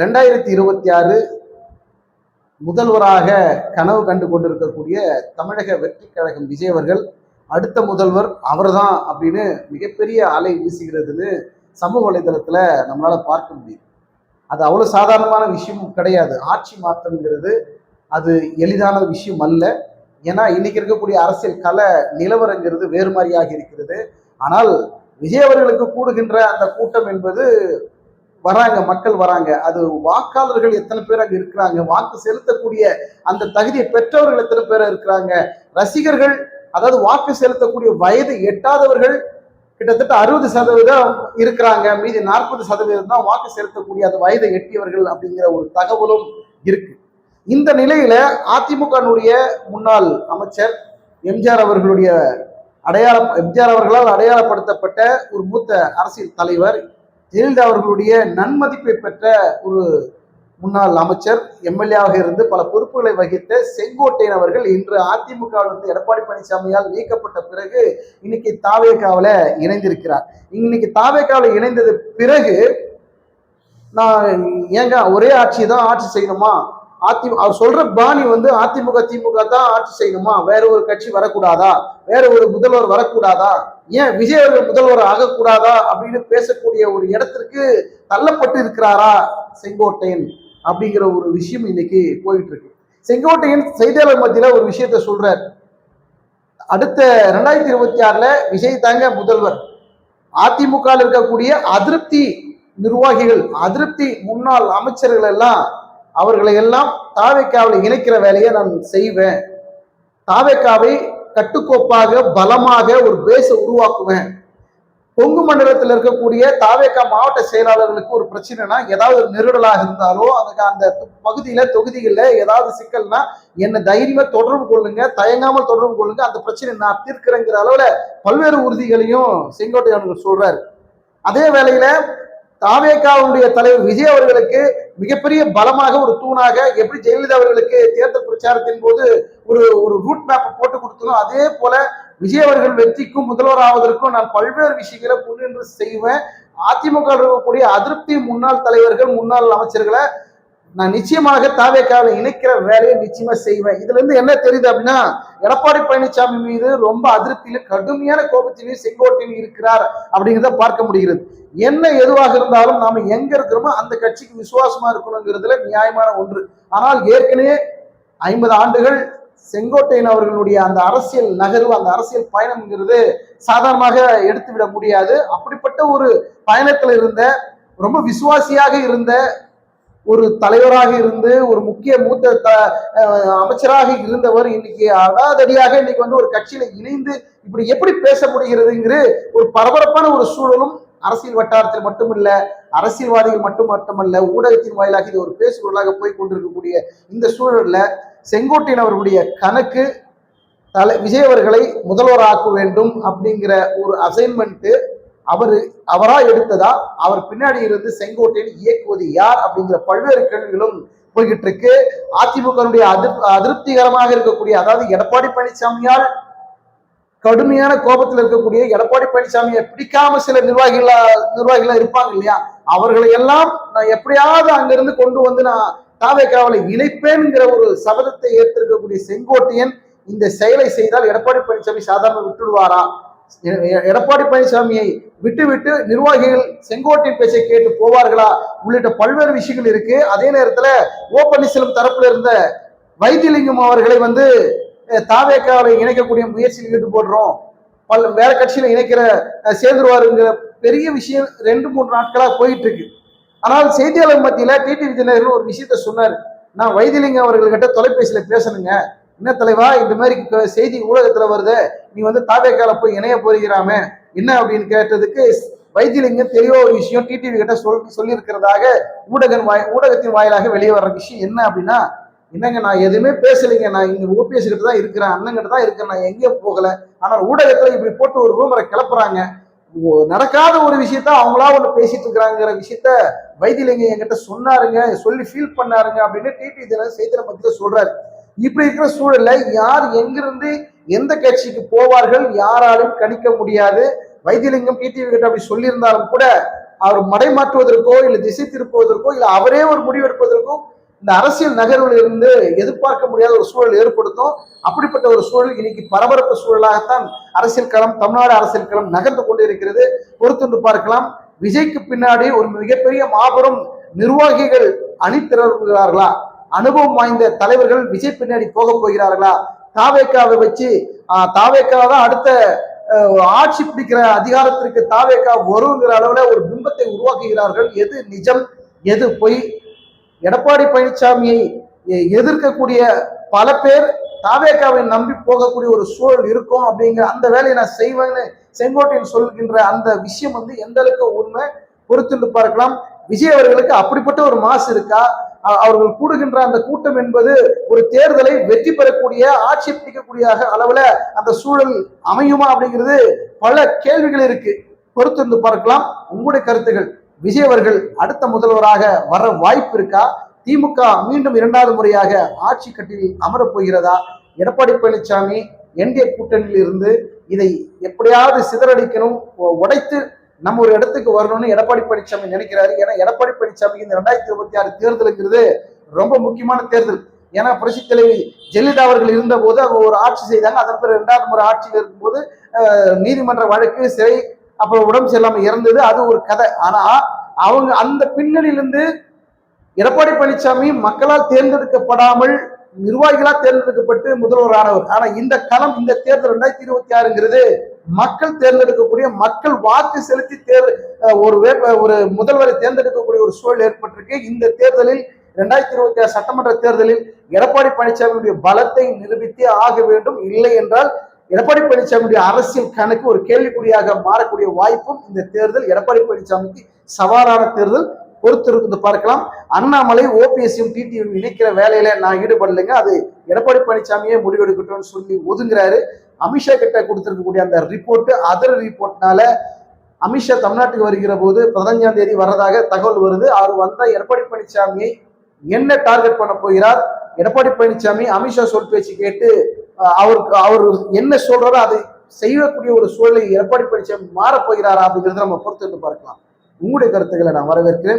ரெண்டாயிரத்தி இருபத்தி ஆறு முதல்வராக கனவு கண்டு கொண்டிருக்கக்கூடிய தமிழக வெற்றி கழகம் விஜய் அவர்கள் அடுத்த முதல்வர் அவர்தான் அப்படின்னு மிகப்பெரிய அலை வீசுகிறதுன்னு சமூக வலைதளத்தில் நம்மளால் பார்க்க முடியுது. அது அவ்வளோ சாதாரணமான விஷயம் கிடையாது. ஆட்சி மாற்றம்ங்கிறது அது எளிதான விஷயம் அல்ல. ஏன்னா இன்னைக்கு இருக்கக்கூடிய அரசியல் கல நிலவரங்கிறது வேறு மாதிரியாக இருக்கிறது. ஆனால் விஜய் அவர்களுக்கு கூடுகின்ற அந்த கூட்டம் என்பது வராங்க மக்கள் வராங்க. அது வாக்காளர்கள் எத்தனை பேர் அங்க இருக்கிறாங்க? வாக்கு செலுத்தக்கூடிய அந்த தகுதியை பெற்றவர்கள் எத்தனை பேர் இருக்கிறாங்க? ரசிகர்கள் அதாவது வாக்கு செலுத்தக்கூடிய வயது எட்டாதவர்கள் கிட்டத்தட்ட அறுபது சதவீதம் இருக்கிறாங்க. மீதி நாற்பது சதவீதம் தான் வாக்கு செலுத்தக்கூடிய அந்த வயதை எட்டியவர்கள் அப்படிங்கிற ஒரு தகவலும் இருக்கு. இந்த நிலையில அதிமுகனுடைய முன்னாள் அமைச்சர் எம்ஜிஆர் அவர்களுடைய அடையாளம் எம்ஜிஆர் அவர்களால் அடையாளப்படுத்தப்பட்ட ஒரு மூத்த அரசியல் தலைவர் ஜெயலலிதா அவர்களுடைய நன்மதிப்பை பெற்ற ஒரு முன்னாள் அமைச்சர் எம்எல்ஏவாக இருந்து பல பொறுப்புகளை வகித்த செங்கோட்டையன் அவர்கள் இன்று அதிமுகவிலிருந்து எடப்பாடி பழனிசாமியால் நீக்கப்பட்ட பிறகு இன்னைக்கு தாவேக்காவில் இணைந்திருக்கிறார். இன்னைக்கு தாவேக்காவில் இணைந்தது பிறகு நான் ஏங்க ஒரே ஆட்சி தான் ஆட்சி செய்யணுமா? அதி அவர் சொல்ற பாணி வந்து அதிமுக திமுக தான் ஆட்சி செய்யணுமா? வேற ஒரு கட்சி வரக்கூடாதா? வேற ஒரு முதல்வர் வரக்கூடாதா? ஏன் விஜய் அவர்கள் முதல்வர் ஆகக்கூடாதா? அப்படின்னு பேசக்கூடிய ஒரு இடத்திற்கு தள்ளப்பட்டு இருக்கிறாரா செங்கோட்டையன் அப்படிங்கிற ஒரு விஷயம் இன்னைக்கு போயிட்டு இருக்கு செங்கோட்டையன் செய்தியாளர் மத்தியில ஒரு விஷயத்த சொல்றார். அடுத்த ரெண்டாயிரத்தி இருபத்தி ஆறுல விஜய் தாங்க முதல்வர். அதிமுக இருக்கக்கூடிய அதிருப்தி நிர்வாகிகள் அதிருப்தி முன்னாள் அமைச்சர்கள் எல்லாம் அவர்களை எல்லாம் தாவேக்காவில் இணைக்கிற வேலையை நான் செய்வேன். தாவேக்காவை கட்டுக்கோப்பாக பலமாக ஒரு பேச உருவாக்குவேன். கொங்கு மண்டலத்தில் இருக்கக்கூடிய தாவேக்கா மாவட்ட செயலாளர்களுக்கு ஒரு பிரச்சனைனா ஏதாவது ஒரு நெருடலாக இருந்தாலோ அதுக்கு அந்த பகுதியில தொகுதிகளில் ஏதாவது சிக்கல்னா என்னை தைரியமா தொடர்பு கொள்ளுங்க தயங்காமல் தொடர்பு கொள்ளுங்க அந்த பிரச்சனை நான் தீர்க்கிறேங்கிற அளவுல பல்வேறு உறுதிகளையும் செங்கோட்டையன் சொல்றாரு. அதே வேளையில தாவேக்காவுடைய தலைவர் விஜய் அவர்களுக்கு மிகப்பெரிய பலமாக ஒரு தூணாக எப்படி ஜெயலலிதா அவர்களுக்கு தேர்தல் பிரச்சாரத்தின் போது ஒரு ஒரு ரூட் மேப் போட்டு கொடுத்தனோ அதே போல விஜய் அவர்கள் வெற்றிக்கும் முதல்வர் ஆவதற்கும் நான் பல்வேறு விஷயங்களை முன்னின்று செய்வேன். அதிமுக இருக்கக்கூடிய அதிருப்தி முன்னாள் தலைவர்கள் முன்னாள் அமைச்சர்களை நான் நிச்சயமாக தாவேக்காவை இணைக்கிற வேலையை நிச்சயமா செய்வேன். இதுல இருந்து என்ன தெரியுது அப்படின்னா எடப்பாடி பழனிசாமி மீது ரொம்ப அதிருப்தியிலும் கடுமையான கோபத்திலையும் செங்கோட்டையும் இருக்கிறார் அப்படிங்கிறத பார்க்க முடிகிறது. என்ன எதுவாக இருந்தாலும் நாம எங்க இருக்கிறோமோ அந்த கட்சிக்கு விசுவாசமா இருக்கணுங்கிறதுல நியாயமான ஒன்று. ஆனால் ஏற்கனவே ஐம்பது ஆண்டுகள் செங்கோட்டையன் அவர்களுடைய அந்த அரசியல் நகர்வு அந்த அரசியல் பயணம்ங்கிறது சாதாரணமாக எடுத்து விட முடியாது. அப்படிப்பட்ட ஒரு பயணத்துல இருந்த ரொம்ப விசுவாசியாக இருந்த ஒரு தலைவராக இருந்து ஒரு முக்கிய மூத்த த- அமைச்சராக இருந்தவர் இன்னைக்கு அடாதடியாக இன்னைக்கு வந்து ஒரு கட்சியில இணைந்து இப்படி எப்படி பேச முடிகிறதுங்கிற ஒரு பரபரப்பான ஒரு சூழலும் அரசியல் வட்டாரத்தில் மட்டுமல்ல அரசியல்வாதிகள் மட்டும் மட்டுமல்ல ஊடகத்தின் வாயிலாக இது ஒரு பேசுபொருளாக போய் கொண்டிருக்கக்கூடிய இந்த சூழல்ல செங்கோட்டையன் அவர்களுடைய கணக்கு தலை விஜய் அவர்களை முதல்வராக்க வேண்டும் அப்படிங்கிற ஒரு அசைன்மெண்ட்டு அவர் அவரா எடுத்ததா? அவர் பின்னாடி இருந்து செங்கோட்டையில் இயக்குவது யார் அப்படிங்கிற பல்வேறு கேள்விகளும் போய்கிட்டு இருக்கு அதிமுகனுடைய அதிருப் அதிருப்திகரமாக இருக்கக்கூடிய அதாவது எடப்பாடி பழனிசாமியால் கடுமையான கோபத்தில் இருக்கக்கூடிய எடப்பாடி பழனிசாமியை பிடிக்காம சில நிர்வாகிகளா நிர்வாகிகளா இருப்பாங்க இல்லையா? அவர்களை எல்லாம் நான் எப்படியாவது அங்கிருந்து கொண்டு வந்து நான் தாவேக்காவலை இணைப்பேன்ங்கிற ஒரு சபதத்தை ஏற்றிருக்கக்கூடிய செங்கோட்டையன் இந்த செயலை செய்தால் எடப்பாடி பழனிசாமி சாதாரண விட்டுடுவாரா? எடப்பாடி பழனிசாமியை விட்டுவிட்டு நிர்வாகிகள் செங்கோட்டின் பேச்சை கேட்டு போவார்களா? உள்ளிட்ட பல்வேறு விஷயங்கள் இருக்கு. அதே நேரத்துல ஓ பன்னீர்செல்வம் தரப்புல இருந்த வைத்தியலிங்கம் அவர்களை வந்து தாவேக்காவை இணைக்கக்கூடிய முயற்சியில் ஈடுபடுறோம். பல வேற கட்சியில இணைக்கிற சேர்ந்துருவாருங்கிற பெரிய விஷயம் ரெண்டு மூணு நாட்களா போயிட்டு இருக்கு ஆனால் செய்தியாளர் மத்தியில டிடி விஜயநகர் ஒரு விஷயத்த சொன்னார். நான் வைத்தியலிங்கம் அவர்கள்கிட்ட தொலைபேசியில பேசணுங்க. என்ன தலைவா இந்த மாதிரி க- செய்தி ஊடகத்துல வருது நீ வந்து தாவேக்கால போய் இணைய போகிறாமே என்ன அப்படின்னு கேட்டதுக்கு வைத்தியலிங்கம் தெளிவா ஒரு விஷயம் டிடிவி கிட்ட சொல் சொல்லியிருக்கிறதாக ஊடகம் வாய் ஊடகத்தின் வாயிலாக வெளியே வர்ற விஷயம் என்ன அப்படின்னா என்னங்க நான் எதுவுமே பேசலைங்க நான் இங்க ஓபிஎஸ் கிட்ட தான் இருக்கிறேன் அண்ணன் கிட்ட தான் இருக்கிறேன் நான் எங்கேயும் போகல. ஆனால் ஊடகத்துல இப்படி போட்டு ஒரு ரூமரை கிளப்புறாங்க. ஓ- நடக்காத ஒரு விஷயத்த அவங்களா ஒண்ணு பேசிட்டு இருக்கிறாங்கிற விஷயத்த வைத்தியலிங்கம் என்கிட்ட சொன்னாருங்க சொல்லி ஃபீல் பண்ணாருங்க அப்படின்னு டிடி தினம் செய்தியில மத்தியில சொல்றாரு. இப்படி இருக்கிற சூழல்ல யார் எங்கிருந்து எந்த கட்சிக்கு போவார்கள் யாராலும் கணிக்க முடியாது. வைத்தியலிங்கம் டிடிவி கிட்ட அப்படி சொல்லியிருந்தாலும் கூட அவர் மடைமாற்றுவதற்கோ இல்லை திசை திருப்புவதற்கோ இல்லை அவரே ஒரு முடிவெடுப்பதற்கோ இந்த அரசியல் நகர்வில் இருந்து எதிர்பார்க்க முடியாத ஒரு சூழல் ஏற்படுத்தும். அப்படிப்பட்ட ஒரு சூழல் இன்னைக்கு பரபரப்பு சூழலாகத்தான் அரசியல் களம் தமிழ்நாடு அரசியல் களம் நகர்ந்து கொண்டு இருக்கிறது பொறுத்து பார்க்கலாம். விஜய்க்கு பின்னாடி ஒரு மிகப்பெரிய மாபெரும் நிர்வாகிகள் அணிதிரள்கிறார்களா? அனுபவம் வாய்ந்த தலைவர்கள் விஜய் பின்னாடி போக போகிறார்களா? தாவேக்காவை வச்சு தாவேக்கா தான் அடுத்த ஆட்சி பிடிக்கிற அதிகாரத்திற்கு தாவேக்கா வருங்கிற அளவுல ஒரு பிம்பத்தை உருவாக்குகிறார்கள். எது நிஜம் எது பொய்? எடப்பாடி பழனிசாமியை எ- எதிர்க்கக்கூடிய பல பேர் தாவேக்காவை நம்பி போகக்கூடிய ஒரு சூழல் இருக்கும் அப்படிங்கிற அந்த வேலையை நான் செய்வேன்னு செங்கோட்டையன் சொல்கின்ற அந்த விஷயம் வந்து எந்த அளவுக்கு உண்மை? பொறுத்திருந்து பார்க்கலாம். விஜய் அவர்களுக்கு அப்படிப்பட்ட ஒரு மாசு இருக்கா? அவர்கள் கூடுகின்ற அந்த கூட்டம் என்பது ஒரு தேர்தலை வெற்றி பெறக்கூடிய ஆட்சி பிடிக்கக்கூடிய அளவுல அந்த சூழல் அமையுமா அப்படிங்கிறது பல கேள்விகள் இருக்கு. பொறுத்திருந்து பார்க்கலாம். உங்களுடைய கருத்துகள். விஜய் அவர்கள் அடுத்த முதல்வராக வர வாய்ப்பு இருக்கா? திமுக மீண்டும் இரண்டாவது முறையாக ஆட்சி கட்டில் அமரப் போகிறதா? எடப்பாடி பழனிசாமி என்டிஏ கூட்டணியில் இருந்து இதை எப்படியாவது சிதறடிக்கணும் உடைத்து நம்ம ஒரு இடத்துக்கு வரணும்னு எடப்பாடி பழனிசாமி நினைக்கிறாரு. ஏன்னா எடப்பாடி பழனிசாமி இந்த ரெண்டாயிரத்தி இருபத்தி ஆறு தேர்தலுங்கிறது ரொம்ப முக்கியமான தேர்தல். ஏன்னா புரட்சி தலைவி ஜெயலலிதா அவர்கள் இருந்தபோது அவங்க ஒரு ஆட்சி செய்தாங்க. அதன் பிறகு இரண்டாவது முறை ஆட்சியில் இருக்கும்போது நீதிமன்ற வழக்கு சிறை அப்புறம் உடம்பு சரியில்லாமல் இறந்தது. அது ஒரு கதை. ஆனா அவங்க அந்த பின்னணியிலிருந்து எடப்பாடி பழனிசாமி மக்களால் தேர்ந்தெடுக்கப்படாமல் நிர்வாகிகளா தேர்ந்தெடுக்கப்பட்டு முதல்வர் ஆனவர். ஆனா இந்த களம் இந்த தேர்தல் ரெண்டாயிரத்தி இருபத்தி ஆறுங்கிறது மக்கள் தேர்ந்தெடுக்கக்கூடிய மக்கள் வாக்கு செலுத்தி தேர் ஒரு வேப்ப ஒரு முதல்வரை தேர்ந்தெடுக்கக்கூடிய ஒரு சூழல் ஏற்பட்டிருக்கு. இந்த தேர்தலில் ரெண்டாயிரத்தி இருபத்தி ஆறு சட்டமன்ற தேர்தலில் எடப்பாடி பழனிசாமியுடைய பலத்தை நிரூபித்தே ஆக வேண்டும். இல்லை என்றால் எடப்பாடி பழனிசாமியுடைய அரசியல் கணக்கு ஒரு கேள்விக்குறியாக மாறக்கூடிய வாய்ப்பும் இந்த தேர்தல் எடப்பாடி பழனிசாமிக்கு சவாலான தேர்தல். பொறுத்திருந்து பார்க்கலாம். அண்ணாமலை ஓபிஎஸ்சியும் டிடியும் இணைக்கிற வேலையில நான் ஈடுபடலைங்க. அது எடப்பாடி பழனிசாமியே முடிவெடுக்கட்டும்னு சொல்லி ஒதுங்குறாரு. அமித்ஷா கிட்ட கொடுத்துருக்கக்கூடிய அந்த ரிப்போர்ட் அதர் ரிப்போர்ட்னால அமித்ஷா தமிழ்நாட்டுக்கு வருகிற போது பதினஞ்சாம் தேதி வர்றதாக தகவல் வருது. அவர் வந்த எடப்பாடி பழனிசாமியை என்ன டார்கெட் பண்ண போகிறார்? எடப்பாடி பழனிசாமி அமித்ஷா சொல் பேச்சு கேட்டு அவருக்கு அவர் என்ன சொல்றாரோ அதை செய்யக்கூடிய ஒரு சூழலை எடப்பாடி பழனிசாமி மாறப்போகிறாரா அப்படிங்கிறத நம்ம பொறுத்து பார்க்கலாம். உங்களுடைய கருத்துக்களை நான் வரவேற்கிறேன்.